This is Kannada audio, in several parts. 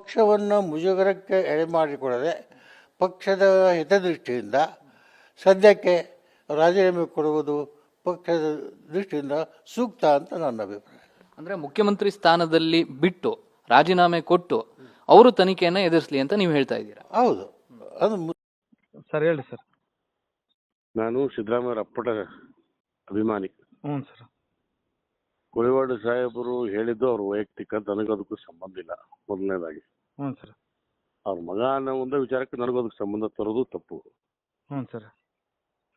ಪಕ್ಷವನ್ನು ಮುಜುಗರಕ್ಕೆ ಎಡೆ ಮಾಡಿಕೊಡದೆ ಪಕ್ಷದ ಹಿತದೃಷ್ಟಿಯಿಂದ ಸದ್ಯಕ್ಕೆ ರಾಜೀನಾಮೆ ಕೊಡುವುದು ಪಕ್ಷದ ದೃಷ್ಟಿಯಿಂದ ಸೂಕ್ತ ಅಂತ ನನ್ನ ಅಭಿಪ್ರಾಯ. ಅಂದರೆ ಮುಖ್ಯಮಂತ್ರಿ ಸ್ಥಾನದಲ್ಲಿ ಬಿಟ್ಟು ರಾಜೀನಾಮೆ ಕೊಟ್ಟು ಅವರು ತನಿಖೆಯನ್ನು ಎದುರಿಸಲಿ ಅಂತ ನೀವು ಹೇಳ್ತಾ ಇದ್ದೀರಾ? ಹೌದು. ಅದು ಸರ್ ಹೇಳಿ ಸರ್. ನಾನು ಸಿದ್ದರಾಮಯ್ಯ ಅಪ್ಪಟ ಅಭಿಮಾನಿ. ಹ್ಞೂ ಸರ್. ಕುಳಿವಾಡು ಸಾಹೇಬರು ಹೇಳಿದ್ದು ಅವ್ರ ವೈಯಕ್ತಿಕ ನನಗದಕ್ಕೂ ಸಂಬಂಧ ಇಲ್ಲ. ಮೊದಲನೇದಾಗಿ. ಹ್ಞೂ ಸರ್. ಅವ್ರ ಮಗ ಅನ್ನೋ ಒಂದು ವಿಚಾರಕ್ಕೆ ನನಗೂ ಅದಕ್ಕೆ ಸಂಬಂಧ ತರೋದು ತಪ್ಪು. ಹ್ಞೂ ಸರ್.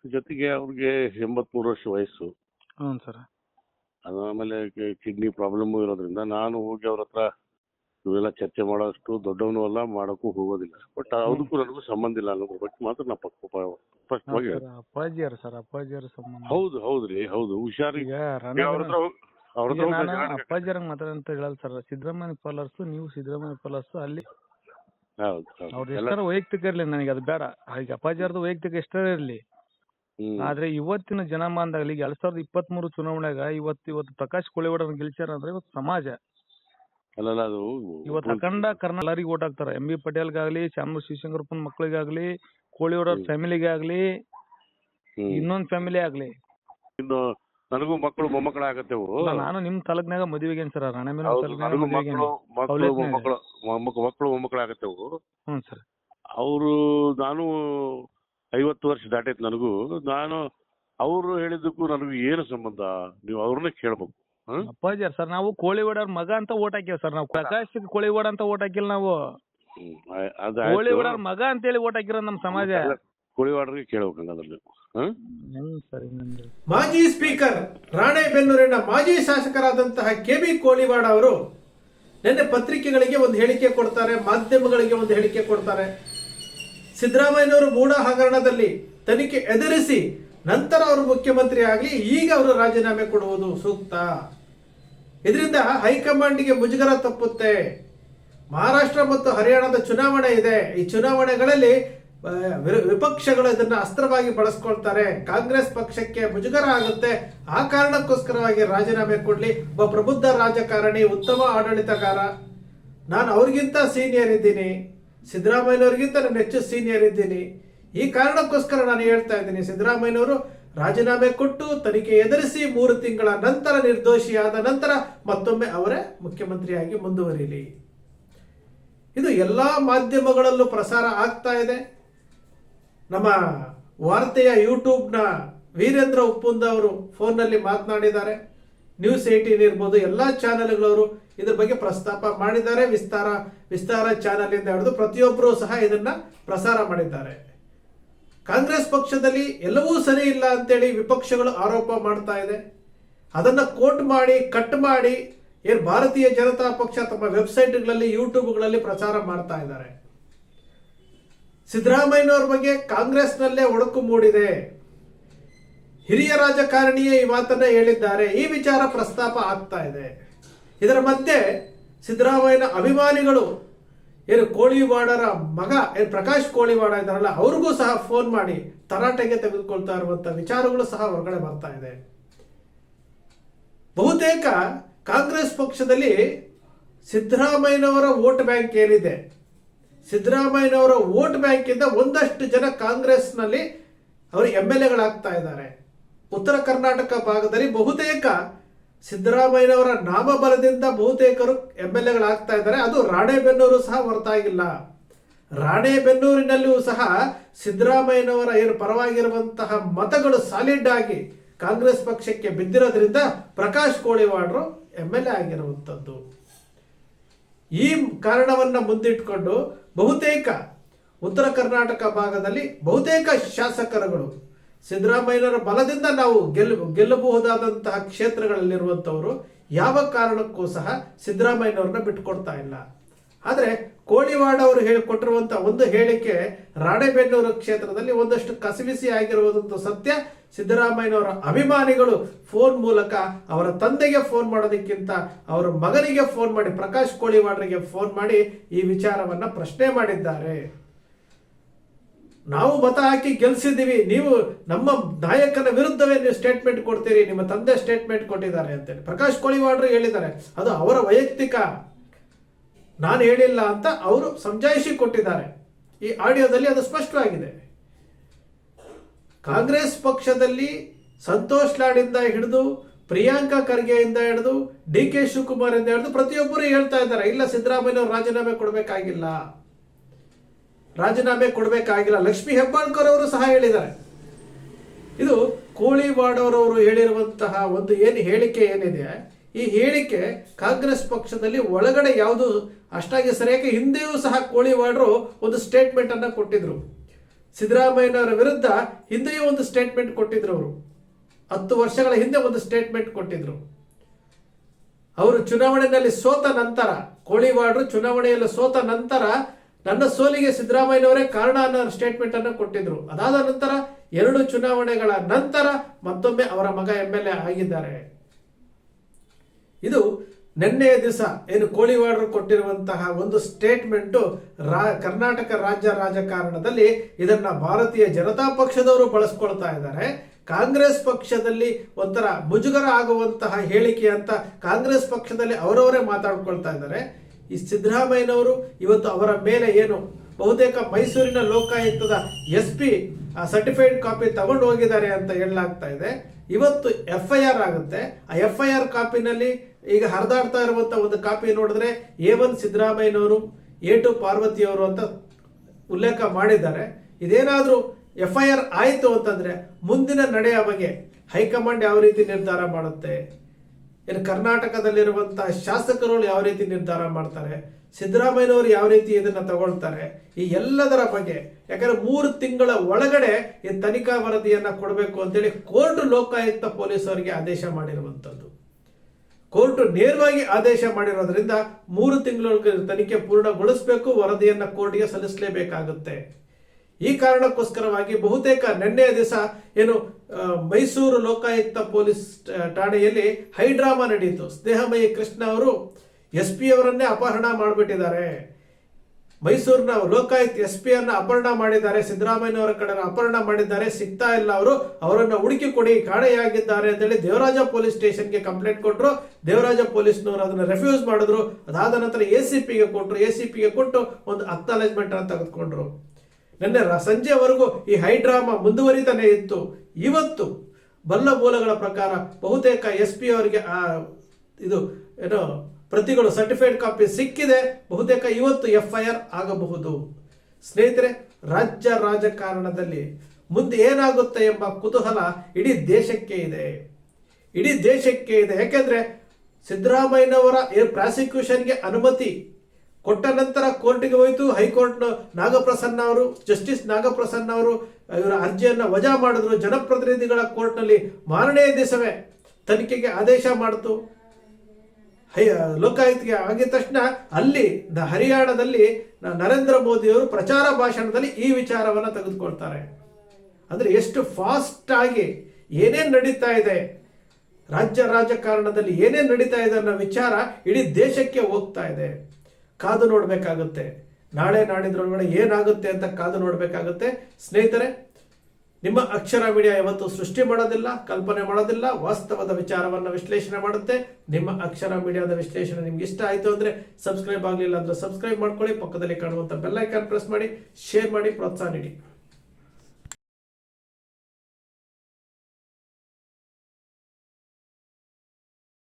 ಜೊತೆಗೆ ಅವ್ರಿಗೆ ಎಂಬತ್ಮೂರು ವರ್ಷ ವಯಸ್ಸು. ಹ್ಞೂ ಸರ್. ಅದು ಆಮೇಲೆ ಕಿಡ್ನಿ ಪ್ರಾಬ್ಲಮ್ ಇರೋದ್ರಿಂದ ನಾನು ಹೋಗಿ ಅವ್ರ ಹತ್ರ ಇವೆಲ್ಲ ಚರ್ಚೆ ಮಾಡೋಷ್ಟು ದೊಡ್ಡವನು ಅಲ್ಲ ಮಾಡೋಕ್ಕೂ ಹೋಗೋದಿಲ್ಲ. ಬಟ್ ಅದಕ್ಕೂ ನನಗೂ ಸಂಬಂಧ ಇಲ್ಲ ಅನ್ನೋದ್ರ ಬಟ್ ಮಾತ್ರ ನಾ ಪಕ್ಕ ಸ್ಪಷ್ಟವಾಗಿ. ಅಪ್ಪಾಜಿಯರ್ ಸರ್ ಅಪ್ಪಾಜಿಯರ್ ಸಂಬಂಧ. ಹೌದು ಹೌದ್ರಿ ಹೌದು. ಹುಷಾರಿಗೆ ಈಗ ಅವ್ರ ಹತ್ರ ಅವ್ರ ನಾನು ಅಪ್ಪಾಜಿಯರಂಗ್ ಮಾತಾಡಂತ ಹೇಳಲ್ಲ ಸರ್ ಸಿದ್ದರಾಮಯ್ಯ ಪಾಲರ್ಸ್ ನೀವು ಸಿದ್ದರಾಮಯ್ಯ ಪಾಲರ್ಸ್ ಅಲ್ಲಿ ಹೌದು ಹೌದು. ಅವ್ರ ಎಲ್ಲ ಎಷ್ಟರ ವೈಯಕ್ತಿಕ ಇರ್ಲಿ ನನಗೆ ಅದು ಬೇಡ. ಈಗ ಅಪ್ಪಾಜಿಯರ್ದು ವೈಯಕ್ತಿಕ ಎಷ್ಟರ ಇರ್ಲಿ. ಹ್ಮ್. ಆದ್ರೆ ಇವತ್ತಿನ ಜನಮಾನದಲ್ಲಿ ಈಗ ಎರಡ್ ಸಾವಿರದ ಇಪ್ಪತ್ತ್ ಮೂರು ಚುನಾವಣೆಗ ಇವತ್ತು ಇವತ್ತು ಪ್ರಕಾಶ್ ಕೋಳಿವಾಡನ ಗೆಲ್ಸ್ಯಾರ ಅಂದ್ರೆ ಇವತ್ತು ಸಮಾಜ. ಅಲ್ಲಲ್ಲ ಅದು ಇವತ್ತು ಅಖಂಡ ಕರ್ನಾಟಕ ಎಲ್ಲರಿಗೂ ಓಟ್ ಹಾಕ್ತಾರೆ. ಎಂ ಬಿ ಪಟೇಲ್ಗಾಗ್ಲಿ ಶ್ಯಾಮೂರ್ ಶಿವಶಂಕರಪ್ಪನ ಮಕ್ಕಳಿಗಾಗ್ಲಿ ಕೋಳಿವಾಡ ಫ್ಯಾಮಿಲಿಗಾಗ್ಲಿ ಫ್ಯಾಮಿಲಿಗೆ ಆಗ್ಲಿ ಹ್ಮ್. ಇನ್ನೊಂದ್ ಫ್ಯಾಮಿಲಿ ಆಗ್ಲಿ. ಇನ್ನು ನನಗೂ ಮಕ್ಕಳು ಮೊಮ್ಮಕ್ಕಳು ಆಗತ್ತೇವು ನಾನು ನಿಮ್ ತಾಲೂಕ್ನಾಗ ಮದುವೆಗೆ ಸರ್ ಮೇಲೆ ನನಗೂ ಮಕ್ಕಳು ಮಕ್ಕಳು ಮೊಮ್ಮಕ್ಕಳು ಮಕ್ಕಳು ಮೊಮ್ಮಕ್ಕಳು ಆಗತ್ತೆ ಅವು ಹ್ಞೂ ಸರ್. ಅವರು ನಾನು ಐವತ್ತು ವರ್ಷ ದಾಟೈತ್ ನನಗೂ. ನಾನು ಅವರು ಹೇಳಿದ್ದಕ್ಕೂ ನನಗೂ ಏನು ಸಂಬಂಧ? ನೀವು ಅವ್ರನ್ನ ಕೇಳ್ಬೇಕು? ಅಪ್ಪಾಜಿ ಸರ್ ನಾವು ಕೋಳಿವಾಡ ಮಗ ಅಂತ ಓಟ್ ಹಾಕಿವ್ ಸರ್ ನಾವು ಪ್ರಕಾಶ್ ಕೋಳಿವಾಡ ಅಂತ ಓಟ್ ಹಾಕಿಲ್ಲ ನಾವು. ಕೋಳಿವಾಡ ಮಗ ಅಂತೇಳಿ ಓಟ್ ಹಾಕಿರೋ ನಮ್ ಸಮಾಜ. ಕೋಳಿವಾಡ್ರಿಗೆ ಕುಳಿವಾಡ್ರಿಗೆ ಕೇಳ್ಬೇಕು ಹಂಗಂದ್ರೆ ನೀವು. ಮಾಜಿ ಸ್ಪೀಕರ್ ರಾಣೆಬೆನ್ನೂರಿನ ಮಾಜಿ ಶಾಸಕರಾದಂತಹ ಕೆ ಬಿ ಕೋಳಿವಾಡ ಅವರು ನಿನ್ನೆ ಪತ್ರಿಕೆಗಳಿಗೆ ಒಂದು ಹೇಳಿಕೆ ಕೊಡ್ತಾರೆ ಮಾಧ್ಯಮಗಳಿಗೆ ಒಂದು ಹೇಳಿಕೆ ಕೊಡ್ತಾರೆ. ಸಿದ್ದರಾಮಯ್ಯನವರು ಮೂಢ ಹಗರಣದಲ್ಲಿ ತನಿಖೆ ಎದುರಿಸಿ ನಂತರ ಅವರು ಮುಖ್ಯಮಂತ್ರಿ ಆಗಲಿ ಈಗ ಅವರು ರಾಜೀನಾಮೆ ಕೊಡುವುದು ಸೂಕ್ತ. ಇದರಿಂದ ಹೈಕಮಾಂಡ್ಗೆ ಮುಜುಗರ ತಪ್ಪುತ್ತೆ. ಮಹಾರಾಷ್ಟ್ರ ಮತ್ತು ಹರಿಯಾಣದ ಚುನಾವಣೆ ಇದೆ. ಈ ಚುನಾವಣೆಗಳಲ್ಲಿ ವಿಪಕ್ಷಗಳು ಇದನ್ನ ಅಸ್ತ್ರವಾಗಿ ಬಳಸ್ಕೊಳ್ತಾರೆ. ಕಾಂಗ್ರೆಸ್ ಪಕ್ಷಕ್ಕೆ ಮುಜುಗರ ಆಗುತ್ತೆ. ಆ ಕಾರಣಕ್ಕೋಸ್ಕರವಾಗಿ ರಾಜೀನಾಮೆ ಕೊಡ್ಲಿ. ಒಬ್ಬ ಪ್ರಬುದ್ಧ ರಾಜಕಾರಣಿ, ಉತ್ತಮ ಆಡಳಿತಗಾರ. ನಾನು ಅವ್ರಿಗಿಂತ ಸೀನಿಯರ್ ಇದ್ದೀನಿ. ಸಿದ್ದರಾಮಯ್ಯನವ್ರಿಗಿಂತ ನಾನು ಹೆಚ್ಚು ಸೀನಿಯರ್ ಇದ್ದೀನಿ. ಈ ಕಾರಣಕ್ಕೋಸ್ಕರ ನಾನು ಹೇಳ್ತಾ ಇದ್ದೀನಿ. ಸಿದ್ದರಾಮಯ್ಯನವರು ರಾಜೀನಾಮೆ ಕೊಟ್ಟು ತನಿಖೆ ಎದುರಿಸಿ ಮೂರು ತಿಂಗಳ ನಂತರ ನಿರ್ದೋಷಿಯಾದ ನಂತರ ಮತ್ತೊಮ್ಮೆ ಅವರೇ ಮುಖ್ಯಮಂತ್ರಿಯಾಗಿ ಮುಂದುವರಿಲಿ. ಇದು ಎಲ್ಲಾ ಮಾಧ್ಯಮಗಳಲ್ಲೂ ಪ್ರಸಾರ ಆಗ್ತಾ ಇದೆ. ನಮ್ಮ ವಾರ್ತೆಯ ಯೂಟ್ಯೂಬ್ನ ವೀರೇಂದ್ರ ಉಪ್ಪುಂದ ಅವರು ಫೋನ್ನಲ್ಲಿ ಮಾತನಾಡಿದ್ದಾರೆ. ನ್ಯೂಸ್ ಏಟೀನ್ ಇರ್ಬೋದು, ಎಲ್ಲ ಚಾನೆಲ್ಗಳವರು ಇದ್ರ ಬಗ್ಗೆ ಪ್ರಸ್ತಾಪ ಮಾಡಿದ್ದಾರೆ. ವಿಸ್ತಾರ ವಿಸ್ತಾರ ಚಾನೆಲ್ ಇಂದ ಹಿಡಿದು ಪ್ರತಿಯೊಬ್ಬರು ಸಹ ಇದನ್ನ ಪ್ರಸಾರ ಮಾಡಿದ್ದಾರೆ. ಕಾಂಗ್ರೆಸ್ ಪಕ್ಷದಲ್ಲಿ ಎಲ್ಲವೂ ಸರಿ ಇಲ್ಲ ಅಂತೇಳಿ ವಿಪಕ್ಷಗಳು ಆರೋಪ ಮಾಡ್ತಾ ಇದೆ. ಅದನ್ನ ಕೋಟ್ ಮಾಡಿ, ಕಟ್ ಮಾಡಿ ಏನು ಭಾರತೀಯ ಜನತಾ ಪಕ್ಷ ತಮ್ಮ ವೆಬ್ಸೈಟ್ಗಳಲ್ಲಿ, ಯೂಟ್ಯೂಬ್ಗಳಲ್ಲಿ ಪ್ರಚಾರ ಮಾಡ್ತಾ ಇದ್ದಾರೆ. ಸಿದ್ದರಾಮಯ್ಯನವ್ರ ಬಗ್ಗೆ ಕಾಂಗ್ರೆಸ್ನಲ್ಲೇ ಒಡಕು ಮೂಡಿದೆ. ಹಿರಿಯ ರಾಜಕಾರಣಿಯೇ ಈ ಮಾತನ್ನ ಹೇಳಿದ್ದಾರೆ. ಈ ವಿಚಾರ ಪ್ರಸ್ತಾಪ ಆಗ್ತಾ ಇದೆ. ಇದರ ಮಧ್ಯೆ ಸಿದ್ದರಾಮಯ್ಯನ ಅಭಿಮಾನಿಗಳು, ಏನು ಕೋಳಿವಾಡರ ಮಗ, ಏನು ಪ್ರಕಾಶ್ ಕೋಳಿವಾಡ ಇದ್ದಾರಲ್ಲ, ಅವ್ರಿಗೂ ಸಹ ಫೋನ್ ಮಾಡಿ ತರಾಟೆಗೆ ತೆಗೆದುಕೊಳ್ತಾ ಇರುವಂತ ವಿಚಾರಗಳು ಸಹ ಹೊರಗಡೆ ಬರ್ತಾ ಇದೆ. ಬಹುತೇಕ ಕಾಂಗ್ರೆಸ್ ಪಕ್ಷದಲ್ಲಿ ಸಿದ್ದರಾಮಯ್ಯನವರ ವೋಟ್ ಬ್ಯಾಂಕ್ ಏನಿದೆ? ಸಿದ್ದರಾಮಯ್ಯನವರ ವೋಟ್ ಬ್ಯಾಂಕ್ ಇಂದ ಒಂದಷ್ಟು ಜನ ಕಾಂಗ್ರೆಸ್ನಲ್ಲಿ ಅವರು ಎಂ ಎಲ್ ಎಗಳಾಗ್ತಾ ಇದ್ದಾರೆ. ಉತ್ತರ ಕರ್ನಾಟಕ ಭಾಗದಲ್ಲಿ ಬಹುತೇಕ ಸಿದ್ದರಾಮಯ್ಯನವರ ನಾಮಬಲದಿಂದ ಬಹುತೇಕರು ಎಂ ಎಲ್ ಎಗಳಾಗ್ತಾ ಇದ್ದಾರೆ. ಅದು ರಾಣೆಬೆನ್ನೂರು ಸಹ ಹೊರತಾಗಿಲ್ಲ. ರಾಣೆಬೆನ್ನೂರಿನಲ್ಲಿಯೂ ಸಹ ಸಿದ್ದರಾಮಯ್ಯನವರ ಏನು ಪರವಾಗಿರುವಂತಹ ಮತಗಳು ಸಾಲಿಡ್ ಆಗಿ ಕಾಂಗ್ರೆಸ್ ಪಕ್ಷಕ್ಕೆ ಬಿದ್ದಿರೋದ್ರಿಂದ ಪ್ರಕಾಶ್ ಕೋಳಿವಾಡ್ರು ಎಂ ಎಲ್ ಎ ಆಗಿರುವಂಥದ್ದು. ಈ ಕಾರಣವನ್ನು ಮುಂದಿಟ್ಟುಕೊಂಡು ಬಹುತೇಕ ಉತ್ತರ ಕರ್ನಾಟಕ ಭಾಗದಲ್ಲಿ ಬಹುತೇಕ ಶಾಸಕರುಗಳು ಸಿದ್ದರಾಮಯ್ಯನವರ ಬಲದಿಂದ ನಾವು ಗೆಲ್, ಗೆಲ್ಲಬಹುದಾದಂತಹ ಕ್ಷೇತ್ರಗಳಲ್ಲಿರುವಂಥವರು ಯಾವ ಕಾರಣಕ್ಕೂ ಸಹ ಸಿದ್ದರಾಮಯ್ಯನವ್ರನ್ನ ಬಿಟ್ಕೊಡ್ತಾ ಇಲ್ಲ. ಆದರೆ ಕೋಳಿವಾಡ ಅವರು ಹೇಳಿಕೊಟ್ಟಿರುವಂಥ ಒಂದು ಹೇಳಿಕೆ ರಾಣೆಬೆನ್ನೂರು ಕ್ಷೇತ್ರದಲ್ಲಿ ಒಂದಷ್ಟು ಕಸಿವಿಸಿ ಆಗಿರುವುದಂತೂ ಸತ್ಯ. ಸಿದ್ದರಾಮಯ್ಯನವರ ಅಭಿಮಾನಿಗಳು ಫೋನ್ ಮೂಲಕ ಅವರ ತಂದೆಗೆ ಫೋನ್ ಮಾಡೋದಕ್ಕಿಂತ ಅವರ ಮಗನಿಗೆ ಫೋನ್ ಮಾಡಿ ಪ್ರಕಾಶ್ ಕೋಳಿವಾಡರಿಗೆ ಫೋನ್ ಮಾಡಿ ಈ ವಿಚಾರವನ್ನ ಪ್ರಶ್ನೆ ಮಾಡಿದ್ದಾರೆ. ನಾವು ಮತ ಹಾಕಿ ಗೆಲ್ಸಿದ್ದೀವಿ, ನೀವು ನಮ್ಮ ನಾಯಕನ ವಿರುದ್ಧವೇ ನೀವು ಸ್ಟೇಟ್ಮೆಂಟ್ ಕೊಡ್ತೀರಿ, ನಿಮ್ಮ ತಂದೆ ಸ್ಟೇಟ್ಮೆಂಟ್ ಕೊಟ್ಟಿದ್ದಾರೆ ಅಂತೇಳಿ ಪ್ರಕಾಶ್ ಕೋಳಿವಾಡ್ರು ಹೇಳಿದ್ದಾರೆ. ಅದು ಅವರ ವೈಯಕ್ತಿಕ ನಾನು ಹೇಳಿಲ್ಲ ಅಂತ ಅವರು ಸಮಜಾಯಿಸಿ ಕೊಟ್ಟಿದ್ದಾರೆ. ಈ ಆಡಿಯೋದಲ್ಲಿ ಅದು ಸ್ಪಷ್ಟವಾಗಿದೆ. ಕಾಂಗ್ರೆಸ್ ಪಕ್ಷದಲ್ಲಿ ಸಂತೋಷ್ ಲಾಡಿಂದ ಹಿಡಿದು ಪ್ರಿಯಾಂಕಾ ಖರ್ಗೆಯಿಂದ ಹಿಡಿದು ಡಿ ಕೆ ಶಿವಕುಮಾರ್ ಇಂದ ಹಿಡಿದು ಪ್ರತಿಯೊಬ್ಬರು ಹೇಳ್ತಾ ಇದ್ದಾರೆ. ಇಲ್ಲ ಸಿದ್ದರಾಮಯ್ಯ ಅವರು ರಾಜೀನಾಮೆ ಕೊಡಬೇಕಾಗಿಲ್ಲ. ರಾಜೀನಾಮೆ ಕೊಡಬೇಕಾಗಿಲ್ಲ. ಲಕ್ಷ್ಮಿ ಹೆಬ್ಬಾಳ್ಕರ್ ಅವರು ಸಹ ಹೇಳಿದ್ದಾರೆ. ಇದು ಕೋಳಿವಾಡವರವರು ಹೇಳಿರುವಂತಹ ಒಂದು ಏನು ಹೇಳಿಕೆ ಏನಿದೆ? ಈ ಹೇಳಿಕೆ ಕಾಂಗ್ರೆಸ್ ಪಕ್ಷದಲ್ಲಿ ಒಳಗಡೆ ಯಾವುದು ಅಷ್ಟಾಗಿ ಸರಿಯಾಗಿ ಹಿಂದೆಯೂ ಸಹ ಕೋಳಿವಾಡರು ಒಂದು ಸ್ಟೇಟ್ಮೆಂಟ್ ಅನ್ನ ಕೊಟ್ಟಿದ್ರು. ಸಿದ್ದರಾಮಯ್ಯನವರ ವಿರುದ್ಧ ಹಿಂದೆಯೂ ಒಂದು ಸ್ಟೇಟ್ಮೆಂಟ್ ಕೊಟ್ಟಿದ್ರು ಅವರು. ಹತ್ತು ವರ್ಷಗಳ ಹಿಂದೆ ಒಂದು ಸ್ಟೇಟ್ಮೆಂಟ್ ಕೊಟ್ಟಿದ್ರು. ಅವರು ಚುನಾವಣೆಯಲ್ಲಿ ಸೋತ ನಂತರ ಕೋಳಿವಾಡರು ಚುನಾವಣೆಯಲ್ಲಿ ಸೋತ ನಂತರ ನನ್ನ ಸೋಲಿಗೆ ಸಿದ್ದರಾಮಯ್ಯನವರೇ ಕಾರಣ ಅನ್ನೋ ಸ್ಟೇಟ್ಮೆಂಟ್ ಅನ್ನು ಕೊಟ್ಟಿದ್ರು. ಅದಾದ ನಂತರ ಎರಡು ಚುನಾವಣೆಗಳ ನಂತರ ಮತ್ತೊಮ್ಮೆ ಅವರ ಮಗ ಎಂ ಎಲ್ ಎ ಆಗಿದ್ದಾರೆ. ಇದು ನಿನ್ನೆಯ ದಿವಸ ಏನು ಕೋಳಿವಾಡರು ಕೊಟ್ಟಿರುವಂತಹ ಒಂದು ಸ್ಟೇಟ್ಮೆಂಟು ರಾ, ಕರ್ನಾಟಕ ರಾಜ್ಯ ರಾಜಕಾರಣದಲ್ಲಿ ಇದನ್ನ ಭಾರತೀಯ ಜನತಾ ಪಕ್ಷದವರು ಬಳಸ್ಕೊಳ್ತಾ ಇದ್ದಾರೆ. ಕಾಂಗ್ರೆಸ್ ಪಕ್ಷದಲ್ಲಿ ಒಂಥರ ಮುಜುಗರ ಆಗುವಂತಹ ಹೇಳಿಕೆ ಅಂತ ಕಾಂಗ್ರೆಸ್ ಪಕ್ಷದಲ್ಲಿ ಅವರವರೇ ಮಾತಾಡ್ಕೊಳ್ತಾ ಇದ್ದಾರೆ. ಈ ಸಿದ್ದರಾಮಯ್ಯನವರು ಇವತ್ತು ಅವರ ಮೇಲೆ ಏನು ಬಹುತೇಕ ಮೈಸೂರಿನ ಲೋಕಾಯುಕ್ತದ ಎಸ್ ಪಿ ಸರ್ಟಿಫೈಡ್ ಕಾಪಿ ತಗೊಂಡು ಹೋಗಿದ್ದಾರೆ ಅಂತ ಹೇಳಲಾಗ್ತಾ ಇದೆ. ಇವತ್ತು ಎಫ್ ಐ ಆರ್ ಆಗುತ್ತೆ. ಆ ಎಫ್ ಐ ಆರ್ ಕಾಪಿನಲ್ಲಿ ಈಗ ಹರಿದಾಡ್ತಾ ಇರುವಂತ ಒಂದು ಕಾಪಿ ನೋಡಿದ್ರೆ ಎ ಒನ್ ಸಿದ್ದರಾಮಯ್ಯನವರು, ಎ ಟು ಪಾರ್ವತಿಯವರು ಅಂತ ಉಲ್ಲೇಖ ಮಾಡಿದ್ದಾರೆ. ಇದೇನಾದರೂ ಎಫ್ ಐ ಆರ್ ಆಯಿತು ಅಂತಂದ್ರೆ ಮುಂದಿನ ನಡೆಯ ಬಗ್ಗೆ ಹೈಕಮಾಂಡ್ ಯಾವ ರೀತಿ ನಿರ್ಧಾರ ಮಾಡುತ್ತೆ? ಇನ್ನು ಕರ್ನಾಟಕದಲ್ಲಿರುವಂಥ ಶಾಸಕರುಗಳು ಯಾವ ರೀತಿ ನಿರ್ಧಾರ ಮಾಡ್ತಾರೆ, ಸಿದ್ದರಾಮಯ್ಯನವರು ಯಾವ ರೀತಿ ಇದನ್ನು ತಗೊಳ್ತಾರೆ, ಈ ಎಲ್ಲದರ ಬಗ್ಗೆ, ಯಾಕಂದ್ರೆ ಮೂರು ತಿಂಗಳ ಒಳಗಡೆ ಈ ತನಿಖಾ ವರದಿಯನ್ನು ಕೊಡಬೇಕು ಅಂತೇಳಿ ಕೋರ್ಟ್ ಲೋಕಾಯುಕ್ತ ಪೊಲೀಸರಿಗೆ ಆದೇಶ ಮಾಡಿರುವಂಥದ್ದು. ಕೋರ್ಟ್ ನೇರವಾಗಿ ಆದೇಶ ಮಾಡಿರೋದ್ರಿಂದ ಮೂರು ತಿಂಗಳೊಳಗೆ ತನಿಖೆ ಪೂರ್ಣಗೊಳಿಸಬೇಕು, ವರದಿಯನ್ನು ಕೋರ್ಟ್ಗೆ ಸಲ್ಲಿಸಲೇಬೇಕಾಗುತ್ತೆ. ಈ ಕಾರಣಕ್ಕೋಸ್ಕರವಾಗಿ ಬಹುತೇಕ ನಿನ್ನೆಯ ದಿವಸ ಏನು ಮೈಸೂರು ಲೋಕಾಯುಕ್ತ ಪೊಲೀಸ್ ಠಾಣೆಯಲ್ಲಿ ಹೈಡ್ರಾಮಾ ನಡೆಯಿತು ಸ್ನೇಹಮಯಿ ಕೃಷ್ಣ ಅವರು ಎಸ್ ಪಿ ಅವರನ್ನೇ ಅಪಹರಣ ಮಾಡಿಬಿಟ್ಟಿದ್ದಾರೆ. ಮೈಸೂರಿನ ಲೋಕಾಯುಕ್ತ ಎಸ್ ಪಿ ಅನ್ನ ಅಪಹರಣ ಮಾಡಿದ್ದಾರೆ. ಸಿದ್ದರಾಮಯ್ಯನವರ ಕಡೆ ಅಪಹರಣ ಮಾಡಿದ್ದಾರೆ. ಸಿಗ್ತಾ ಇಲ್ಲ ಅವರು. ಅವರನ್ನು ಹುಡುಕಿ ಕೊಡಿ, ಕಾಣೆಯಾಗಿದ್ದಾರೆ ಅಂತೇಳಿ ದೇವರಾಜ ಪೊಲೀಸ್ ಸ್ಟೇಷನ್ಗೆ ಕಂಪ್ಲೇಂಟ್ ಕೊಟ್ಟರು ದೇವರಾಜ ಪೊಲೀಸ್ನವರು ಅದನ್ನ ರೆಫ್ಯೂಸ್ ಮಾಡಿದ್ರು. ಅದಾದ ನಂತರ ಎ ಸಿ ಪಿಗೆ ಕೊಟ್ಟರು ಎ ಸಿ ಪಿಗೆ ಕೊಟ್ಟು ಒಂದು ಅಕ್ನಾಲೇಜ್ಮೆಂಟ್ ಅನ್ನು ತೆಗೆದುಕೊಂಡ್ರು. ನಿನ್ನೆ ಸಂಜೆವರೆಗೂ ಈ ಹೈಡ್ರಾಮಾ ಮುಂದುವರಿತಾನೆ ಇತ್ತು. ಇವತ್ತು ಬಲ್ಲ ಮೂಲಗಳ ಪ್ರಕಾರ ಬಹುತೇಕ ಎಸ್ ಪಿ ಅವರಿಗೆ ಆ, ಇದು, ಏನು, ಪ್ರತಿಗಳು ಸರ್ಟಿಫೈಡ್ ಕಾಪಿ ಸಿಕ್ಕಿದೆ. ಬಹುತೇಕ ಇವತ್ತು ಎಫ್ ಐ ಆರ್ ಆಗಬಹುದು. ಸ್ನೇಹಿತರೆ, ರಾಜ್ಯ ರಾಜಕಾರಣದಲ್ಲಿ ಮುಂದೆ ಏನಾಗುತ್ತೆ ಎಂಬ ಕುತೂಹಲ ಇಡೀ ದೇಶಕ್ಕೆ ಇದೆ. ಇಡೀ ದೇಶಕ್ಕೆ ಇದೆ. ಯಾಕೆಂದ್ರೆ ಸಿದ್ದರಾಮಯ್ಯನವರ ಪ್ರಾಸಿಕ್ಯೂಷನ್ಗೆ ಅನುಮತಿ ಕೊಟ್ಟ ನಂತರ ಕೋರ್ಟಿಗೆ ಹೋಯಿತು. ಹೈಕೋರ್ಟ್ನ ನಾಗಪ್ರಸನ್ನ ಅವರು, ಜಸ್ಟಿಸ್ ನಾಗಪ್ರಸನ್ನ ಅವರು, ಇವರ ಅರ್ಜಿಯನ್ನು ವಜಾ ಮಾಡಿದ್ರು. ಜನಪ್ರತಿನಿಧಿಗಳ ಕೋರ್ಟ್ನಲ್ಲಿ ಮಾರನೆಯ ದಿವಸವೇ ತನಿಖೆಗೆ ಆದೇಶ ಮಾಡಿತು. ಹೈ, ಲೋಕಾಯುಕ್ತಿಗೆ ಆಗಿದ ತಕ್ಷಣ ಅಲ್ಲಿ ಹರಿಯಾಣದಲ್ಲಿ ನರೇಂದ್ರ ಮೋದಿ ಅವರು ಪ್ರಚಾರ ಭಾಷಣದಲ್ಲಿ ಈ ವಿಚಾರವನ್ನ ತೆಗೆದುಕೊಳ್ತಾರೆ. ಅಂದ್ರೆ ಎಷ್ಟು ಫಾಸ್ಟ್ ಆಗಿ ಏನೇನ್ ನಡೀತಾ ಇದೆ, ರಾಜ್ಯ ರಾಜಕಾರಣದಲ್ಲಿ ಏನೇನು ನಡೀತಾ ಇದೆ ಅನ್ನೋ ವಿಚಾರ ಇಡೀ ದೇಶಕ್ಕೆ ಹೋಗ್ತಾ ಇದೆ. ಕಾದು ನೋಡಬೇಕಾಗುತ್ತೆ. ನಾಳೆ ನಾಡಿದ್ರೊಳಗಡೆ ಏನಾಗುತ್ತೆ ಅಂತ ಕಾದು ನೋಡಬೇಕಾಗುತ್ತೆ. ಸ್ನೇಹಿತರೆ, ನಿಮ್ಮ ಅಕ್ಷರ ಮೀಡಿಯಾ ಯಾವತ್ತೂ ಸೃಷ್ಟಿ ಮಾಡೋದಿಲ್ಲ, ಕಲ್ಪನೆ ಮಾಡೋದಿಲ್ಲ, ವಾಸ್ತವದ ವಿಚಾರವನ್ನು ವಿಶ್ಲೇಷಣೆ ಮಾಡುತ್ತೆ. ನಿಮ್ಮ ಅಕ್ಷರ ಮೀಡಿಯಾದ ವಿಶ್ಲೇಷಣೆ ನಿಮ್ಗೆ ಇಷ್ಟ ಆಯಿತು ಅಂದ್ರೆ ಸಬ್ಸ್ಕ್ರೈಬ್ ಆಗಲಿಲ್ಲ ಅಂದ್ರೆ ಸಬ್ಸ್ಕ್ರೈಬ್ ಮಾಡ್ಕೊಳ್ಳಿ. ಪಕ್ಕದಲ್ಲಿ ಕಾಣುವಂಥ ಬೆಲ್ ಐಕಾನ್ ಪ್ರೆಸ್ ಮಾಡಿ, ಶೇರ್ ಮಾಡಿ, ಪ್ರೋತ್ಸಾಹ ನೀಡಿ.